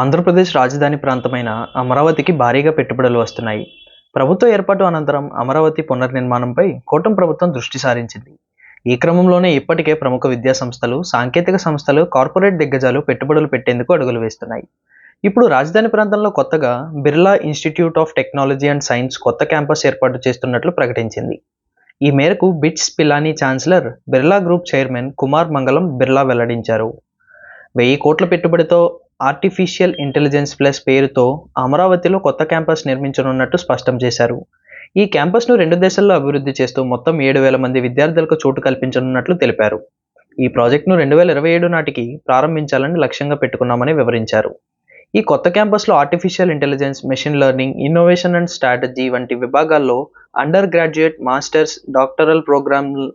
ఆంధ్రప్రదేశ్ రాజధాని ప్రాంతమైన అమరావతికి భారీగా పెట్టుబడులు వస్తున్నాయి. ప్రభుత్వ ఏర్పాటు అనంతరం అమరావతి పునర్నిర్మాణంపై కూటమి ప్రభుత్వం దృష్టి సారించింది. ఈ క్రమంలోనే ఇప్పటికే ప్రముఖ విద్యా సంస్థలు సాంకేతిక సంస్థలు కార్పొరేట్ దిగ్గజాలు పెట్టుబడులు పెట్టేందుకు అడుగులు వేస్తున్నాయి. ఇప్పుడు రాజధాని ప్రాంతంలో కొత్తగా Birla institute of technology and science కొత్త క్యాంపస్ ఏర్పాటు చేస్తున్నట్లు ప్రకటించింది. ఈ మేరకు BITS Pilani chancellor Birla group chairman Kumar Mangalam Birla వెల్లడించారు. వెయ్యి కోట్ల పెట్టుబడితో ఆర్టిఫిషియల్ ఇంటెలిజెన్స్ ప్లస్ పేరుతో అమరావతిలో కొత్త క్యాంపస్ నిర్మించనున్నట్టు స్పష్టం చేశారు. ఈ క్యాంపస్ను రెండు దేశాల్లో అభివృద్ధి చేస్తూ మొత్తం ఏడు వేల మంది విద్యార్థులకు చోటు కల్పించనున్నట్లు తెలిపారు. ఈ ప్రాజెక్టును రెండు వేల ఇరవై ఏడు నాటికి ప్రారంభించాలని లక్ష్యంగా పెట్టుకున్నామని వివరించారు. ఈ కొత్త క్యాంపస్లో artificial intelligence machine learning innovation and strategy వంటి విభాగాల్లో అండర్ గ్రాడ్యుయేట్ మాస్టర్స్ డాక్టరల్ ప్రోగ్రాంలు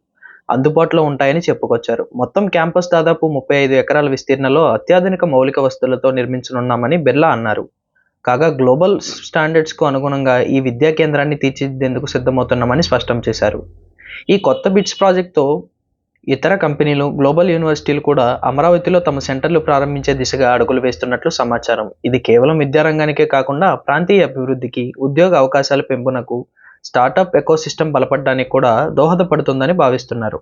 అందుబాటులో ఉంటాయని చెప్పుకొచ్చారు. మొత్తం క్యాంపస్ దాదాపు ముప్పై ఐదు ఎకరాల విస్తీర్ణంలో అత్యాధునిక మౌలిక వస్తువులతో నిర్మించనున్నామని బిర్లా అన్నారు. కాగా గ్లోబల్ స్టాండర్డ్స్కు అనుగుణంగా ఈ విద్యా కేంద్రాన్ని తీర్చిదిద్దేందుకు సిద్ధమవుతున్నామని స్పష్టం చేశారు. ఈ కొత్త బిట్స్ ప్రాజెక్టుతో ఇతర కంపెనీలు గ్లోబల్ యూనివర్సిటీలు కూడా అమరావతిలో తమ సెంటర్లు ప్రారంభించే దిశగా అడుగులు వేస్తున్నట్లు సమాచారం. ఇది కేవలం విద్యారంగానికే కాకుండా ప్రాంతీయ అభివృద్ధికి ఉద్యోగ అవకాశాల పెంపునకు స్టార్టప్ ఎకోసిస్టమ్ బలపడడానికి కూడా దోహదపడుతుందని భావిస్తున్నారు.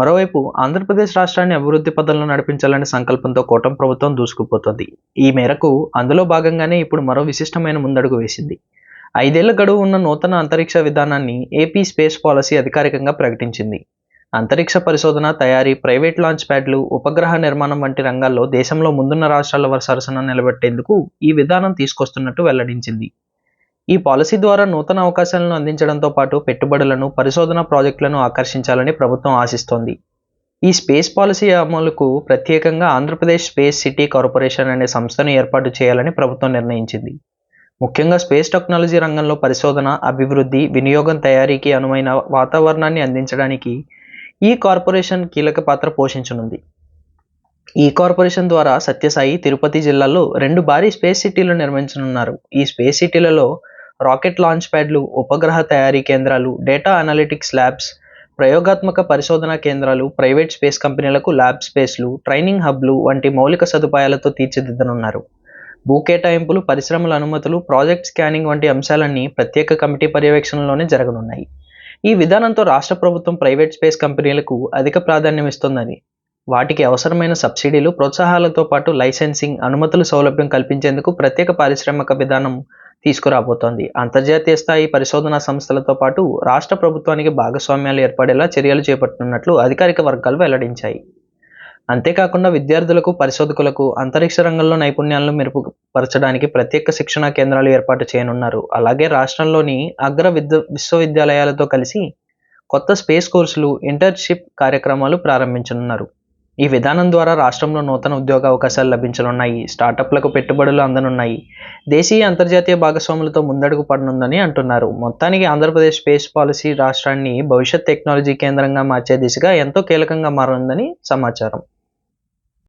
మరోవైపు ఆంధ్రప్రదేశ్ రాష్ట్రాన్ని అభివృద్ధి పదంలో నడిపించాలనే సంకల్పంతో కూటమి ప్రభుత్వం దూసుకుపోతుంది. ఈ మేరకు అందులో భాగంగానే ఇప్పుడు మరో విశిష్టమైన ముందడుగు వేసింది. ఐదేళ్ళ గడువు ఉన్న నూతన అంతరిక్ష విధానాన్ని ఏపీ స్పేస్ పాలసీ అధికారికంగా ప్రకటించింది. అంతరిక్ష పరిశోధన తయారీ ప్రైవేట్ లాంచ్ ప్యాడ్లు ఉపగ్రహ నిర్మాణం వంటి రంగాల్లో దేశంలో ముందున్న రాష్ట్రాల సరసన నిలబెట్టేందుకు ఈ విధానం తీసుకొస్తున్నట్టు వెల్లడించింది. ఈ పాలసీ ద్వారా నూతన అవకాశాలను అందించడంతో పాటు పెట్టుబడులను పరిశోధన ప్రాజెక్టులను ఆకర్షించాలని ప్రభుత్వం ఆశిస్తోంది. ఈ స్పేస్ పాలసీ అమలుకు ప్రత్యేకంగా ఆంధ్రప్రదేశ్ స్పేస్ సిటీ కార్పొరేషన్ అనే సంస్థను ఏర్పాటు చేయాలని ప్రభుత్వం నిర్ణయించింది. ముఖ్యంగా స్పేస్ టెక్నాలజీ రంగంలో పరిశోధన అభివృద్ధి వినియోగం తయారీకి అనువైన వాతావరణాన్ని అందించడానికి ఈ కార్పొరేషన్ కీలక పాత్ర పోషించనుంది. ఈ కార్పొరేషన్ ద్వారా సత్యసాయి తిరుపతి జిల్లాలో రెండు భారీ స్పేస్ సిటీలు నిర్మించనున్నారు. ఈ స్పేస్ సిటీలలో రాకెట్ లాంచ్ ప్యాడ్లు ఉపగ్రహ తయారీ కేంద్రాలు డేటా అనలిటిక్స్ ల్యాబ్స్ ప్రయోగాత్మక పరిశోధనా కేంద్రాలు ప్రైవేట్ స్పేస్ కంపెనీలకు ల్యాబ్ స్పేస్లు ట్రైనింగ్ హబ్లు వంటి మౌలిక సదుపాయాలతో తీర్చిదిద్దనున్నారు. భూ కేటాయింపులు పరిశ్రమల అనుమతులు ప్రాజెక్ట్ స్కానింగ్ వంటి అంశాలన్నీ ప్రత్యేక కమిటీ పర్యవేక్షణలోనే జరగనున్నాయి. ఈ విధానంతో రాష్ట్ర ప్రభుత్వం ప్రైవేట్ స్పేస్ కంపెనీలకు అధిక ప్రాధాన్యం ఇస్తోందని వాటికి అవసరమైన సబ్సిడీలు ప్రోత్సాహాలతో పాటు లైసెన్సింగ్ అనుమతుల సౌలభ్యం కల్పించేందుకు ప్రత్యేక పారిశ్రామిక విధానం తీసుకురాబోతోంది. అంతర్జాతీయ స్థాయి పరిశోధనా సంస్థలతో పాటు రాష్ట్ర ప్రభుత్వానికి భాగస్వామ్యాలు ఏర్పడేలా చర్యలు చేపట్టనున్నట్లు అధికారిక వర్గాలు వెల్లడించాయి. అంతేకాకుండా విద్యార్థులకు పరిశోధకులకు అంతరిక్ష రంగంలో నైపుణ్యాలను మెరుగుపరచడానికి ప్రత్యేక శిక్షణా కేంద్రాలు ఏర్పాటు చేయనున్నారు. అలాగే రాష్ట్రంలోని అగ్ర విద్య విశ్వవిద్యాలయాలతో కలిసి కొత్త స్పేస్ కోర్సులు ఇంటర్న్షిప్ కార్యక్రమాలు ప్రారంభించనున్నారు. ఈ విధానం ద్వారా రాష్ట్రంలో నూతన ఉద్యోగ అవకాశాలు లభించనున్నాయి. స్టార్టప్లకు పెట్టుబడులు అందనున్నాయి. దేశీయ అంతర్జాతీయ భాగస్వాములతో ముందడుగు పడనుందని అంటున్నారు. మొత్తానికి ఆంధ్రప్రదేశ్ స్పేస్ పాలసీ రాష్ట్రాన్ని భవిష్యత్ టెక్నాలజీ కేంద్రంగా మార్చే దిశగా ఎంతో కీలకంగా మారనుందని సమాచారం.